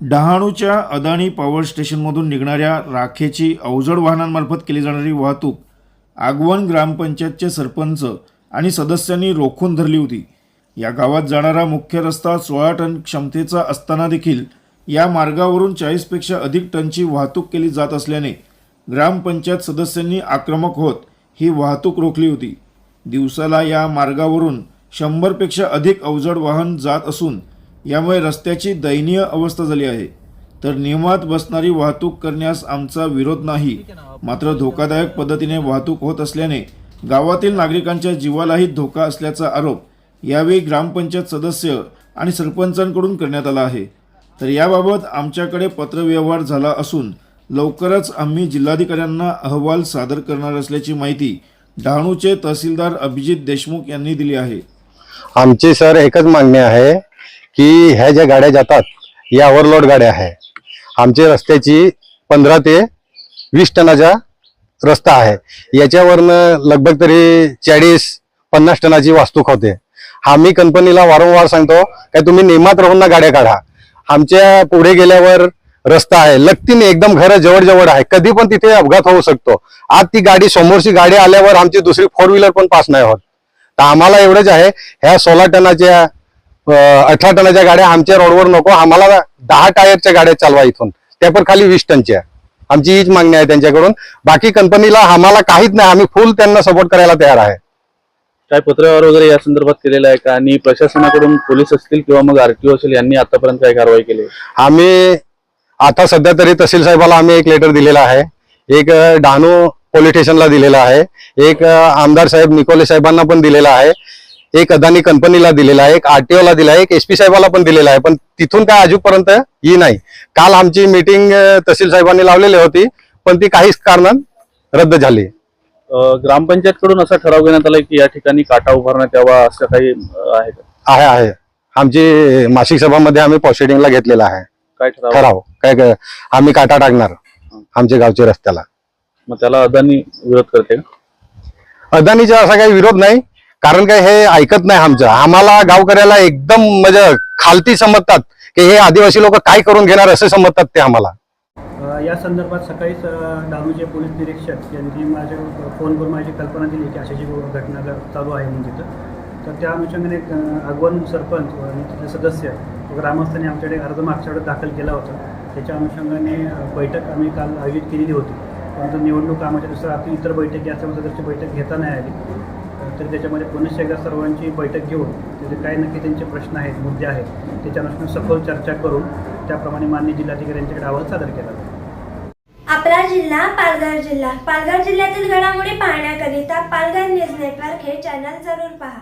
डहाणूच्या Adani power स्टेशनमधून निघणाऱ्या राखेची अवजड वाहनांमार्फत केली जाणारी वाहतूक आगवण ग्रामपंचायतचे सरपंच आणि सदस्यांनी रोखून धरली होती. या गावात जाणारा मुख्य रस्ता सोळा टन क्षमतेचा असताना देखील या मार्गावरून चाळीसपेक्षा अधिक टनची वाहतूक केली जात असल्याने ग्रामपंचायत सदस्यांनी आक्रमक होत ही वाहतूक रोखली होती. दिवसाला या मार्गावरून शंभरपेक्षा अधिक अवजड वाहन जात असून यामुळे रस्त्याची दयनीय अवस्था झाली आहे. तर नियमात बसणारी वाहतूक करण्यास आमचा विरोध नाही. मात्र धोकादायक पद्धतीने वाहतूक होत असल्याने गावातील नागरिकांच्या जीवालाही धोका असल्याचा आरोप यावेळी ग्रामपंचायत सदस्य आणि सरपंचांकडून करण्यात आला आहे. तर याबाबत आमच्याकडे पत्रव्यवहार झाला असून लवकरच आम्ही जिल्हाधिकाऱ्यांना अहवाल सादर करणार असल्याची माहिती डहाणूचे तहसीलदार अभिजित देशमुख यांनी दिली आहे. आमची सर एकच मागणी आहे. की ह्या ज्या गाड्या जातात या ओव्हरलोड गाड्या आहे. आमच्या रस्त्याची पंधरा ते वीस टनाचा रस्ता आहे. याच्यावरनं लगभग तरी चाळीस पन्नास टनाची वाहतूक होते आम्ही कंपनीला वारंवार सांगतो काय तुम्ही नियमात राहून ना गाड्या काढा. आमच्या पुढे गेल्यावर रस्ता आहे. लगतीने एकदम घर जवळजवळ आहे. कधी पण तिथे अपघात होऊ शकतो. आज ती गाडी समोरची गाडी आल्यावर आमची दुसरी फोर व्हीलर पण पास नाही होत. तर आम्हाला एवढंच आहे ह्या सोळा टनाच्या अठरा टनाच्या गाड्या आमच्या रोडवर नको आम्हाला दहा टायरच्या गाड्या चालवा इथून. त्या पण खाली वीस टनच्या. आमची हीच मागणी आहे त्यांच्याकडून. बाकी कंपनीला आम्हाला काहीच नाही आम्ही फुल त्यांना सपोर्ट करायला तयार आहे. काय पत्रव्यवहार वगैरे या संदर्भात केलेला आहे का? आणि प्रशासनाकडून पोलीस असतील किंवा मग आरटीओ असेल यांनी आतापर्यंत काय कारवाई केली? आम्ही आता सध्या तरी तहसील साहेबाला आम्ही एक लेटर दिलेला आहे. एक डहाणू पोलीस स्टेशनला दिलेला आहे. एक आमदार साहेब निकोले साहेबांना पण दिलेला आहे. एक अदानी कंपनीला दिलेला आहे एक आरटीओ ला दिला आहे एक एसपी साहेबाला पण दिलेला आहे पण तिथून काय अजूनपर्यंत ही नाही. काल आमची मीटिंग तहसील साहेबांनी लावलेली होती पण ती काहीच कारणात रद्द झाली. ग्रामपंचायत कडून असा ठराव घेण्यात आलाय की या ठिकाणी काटा उभारण्यात यावा असं काही आहे का? आहे आहे. आमची मासिक सभामध्ये आम्ही प्रोसिडिंगला घेतलेला आहे. काय ठराव? ठराव. काय काय आम्ही काटा टाकणार आमच्या गावच्या रस्त्याला. मग त्याला अदानी विरोध करते अदानीचा असा काही विरोध नाही. कारण काय हे ऐकत नाही आमचं. आम्हाला गावकऱ्याला एकदम म्हणजे खालती समजतात की हे आदिवासी लोक काय करून घेणार असे समजतात ते आम्हाला. या संदर्भात सकाळीच अ, पोलीस निरीक्षक यांनी माझ्या फोन करून माझी कल्पना दिली की अशाची घटना चालू आहे म्हणून तिथं. तर त्या अनुषंगाने अगवन सरपंच आणि तिथले सदस्य ग्रामस्थांनी आमच्याकडे अर्ज मागच्या दाखल केला होता. त्याच्या अनुषंगाने बैठक आम्ही काल आयोजित केलेली होती. परंतु निवडणूक कामाच्या दुसऱ्या आता इतर बैठकी असल्यामुळे सदरची बैठक घेता नाही आली. तर त्याच्यामध्ये पुनश्च एकदा सर्वांची बैठक घेऊन त्याचे काय नक्की त्यांचे प्रश्न आहेत मुद्दे आहेत त्याच्या अनुषंगाने सखोल चर्चा करून त्याप्रमाणे मान्य जिल्हाधिकाऱ्यांच्याकडे अहवाल सादर केला. आपला जिल्हा पालघर जिल्हा. पालघर जिल्ह्यातील घडामोडी पाहण्याकरिता पालघर न्यूज नेटवर्क हे चॅनल जरूर पहा.